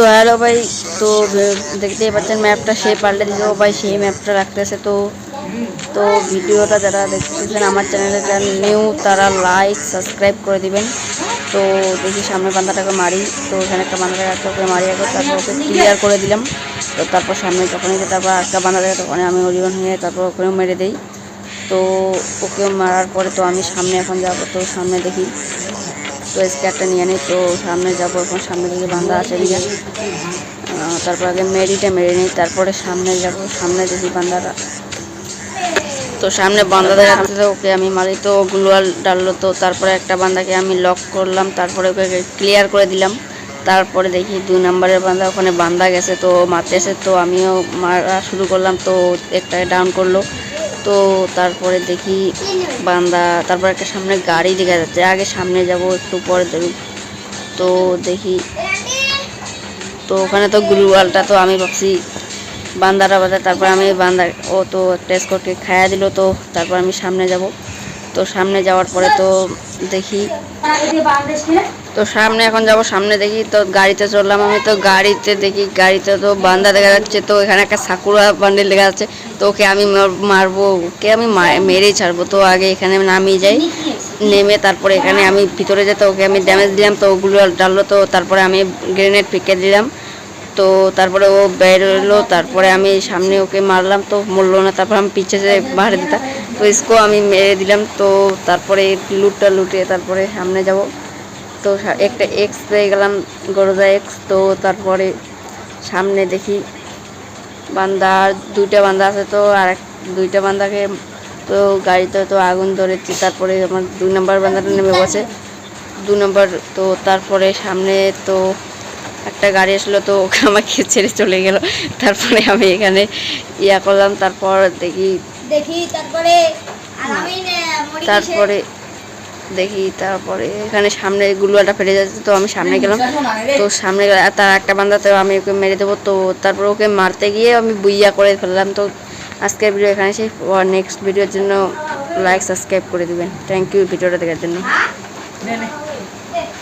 তো হ্যালো ভাই, তো দেখতেই পাচ্ছেন ম্যাপটা সে পাল্টে দিল। ভাই সেই ম্যাপটা রাখতেছে তো। তো ভিডিওটা যারা দেখতেছেন আমার চ্যানেলে যারা নিউ তারা লাইক সাবস্ক্রাইব করে দিবেন। তো দেখি সামনে বান্দাটাকে মারি। তো এখানে একটা যাচ্ছে ওকে মারি আগে, তারপর ওকে ক্লিয়ার করে দিলাম। তো তারপর সামনে যখনই যে তারপর একটা দেখে তখন আমি অরিবন হয়ে তারপর ওকেও মেরে দিই। তো ওকে মারার পরে তো আমি সামনে এখন যাব, তো সামনে দেখি। তো স্ক্যারটা নিয়ে নিই, তো সামনে যাব, এখন সামনে দিকে বান্ধা আছে এদিকে তারপর আগে মেরিটা মেরে নিই, তারপরে সামনে যাব, সামনে দেখি বান্দাটা। তো সামনে বান্দা দেখা ওকে আমি মারি, তো গ্লোয়াল ডাললো, তো তারপরে একটা বান্দাকে আমি লক করলাম, তারপরে ওকে ক্লিয়ার করে দিলাম। তারপরে দেখি দুই নম্বরের বান্দা, ওখানে বান্দা গেছে, তো মারতেছে, তো আমিও মারা শুরু করলাম, তো একটা ডাউন করল। তো তারপরে দেখি বান্দা, তারপর একটা সামনে গাড়ি দেখা যাচ্ছে। আগে সামনে যাব, একটু পরে দেখি তো দেখি, তো ওখানে তো গ্লুয়ালটা তো আমি ভাবছি বান্দারা বাজে তারপর আমি বান্দা, ও তো একটা স্কটকে খায়া দিল তো, তারপর আমি সামনে যাব। তো সামনে যাওয়ার পরে তো দেখি, তো সামনে এখন যাব, সামনে দেখি তো গাড়িতে চললাম আমি। তো গাড়িতে দেখি, গাড়িতে তো বান্দা দেখা যাচ্ছে। তো এখানে একটা সাকুরা বান্ডেল দেখা যাচ্ছে। তো ওকে আমি মার- মারবো, ওকে আমি মেরেই ছাড়বো। তো আগে এখানে নামিয়ে যাই। নেমে তারপরে এখানে আমি ভিতরে যেতে ওকে আমি ড্যামেজ দিলাম, তো ওগুলো ডাললো, তো তারপরে আমি গ্রেনেড ফিকে দিলাম। তো তারপরে ও বের হলো তারপরে আমি সামনে ওকে মারলাম, তো মরলো না। তারপর আমি পিছে যে মারে দিতাম তো ইসকো আমি মেরে দিলাম, তো তারপরে লুটটা লুটে তারপরে সামনে যাব। তো একটা এক্স পেয়ে গেলাম গরজা এক্স তো তারপরে সামনে দেখি বান্দা দুইটা বান্দা আছে তো আর দুইটা বান্দাকে তো গাড়িতে তো আগুন ধরেছি তারপরে আমার দুই নম্বর বান্দাটা নেমে বসে দু নম্বর তো তারপরে সামনে তো একটা গাড়ি আসলো তো ওকে আমাকে ছেড়ে চলে গেল তারপরে আমি এখানে ইয়া করলাম তারপর দেখি দেখি তারপরে? তারপরে দেখি তারপরে এখানে সামনে গুলুয়াটা ফেটে যাচ্ছে, তো আমি সামনে গেলাম। তো সামনে গেলাম তার একটা বান্ধা তো আমি ওকে মেরে দেবো, তো তারপর ওকে মারতে গিয়ে আমি বুইয়া করে ফেললাম। তো আজকের ভিডিও এখানে সেই নেক্সট ভিডিওর জন্য লাইক সাবস্ক্রাইব করে দেবেন। থ্যাংক ইউ ভিডিওটা দেখার জন্য। হ্যাঁ?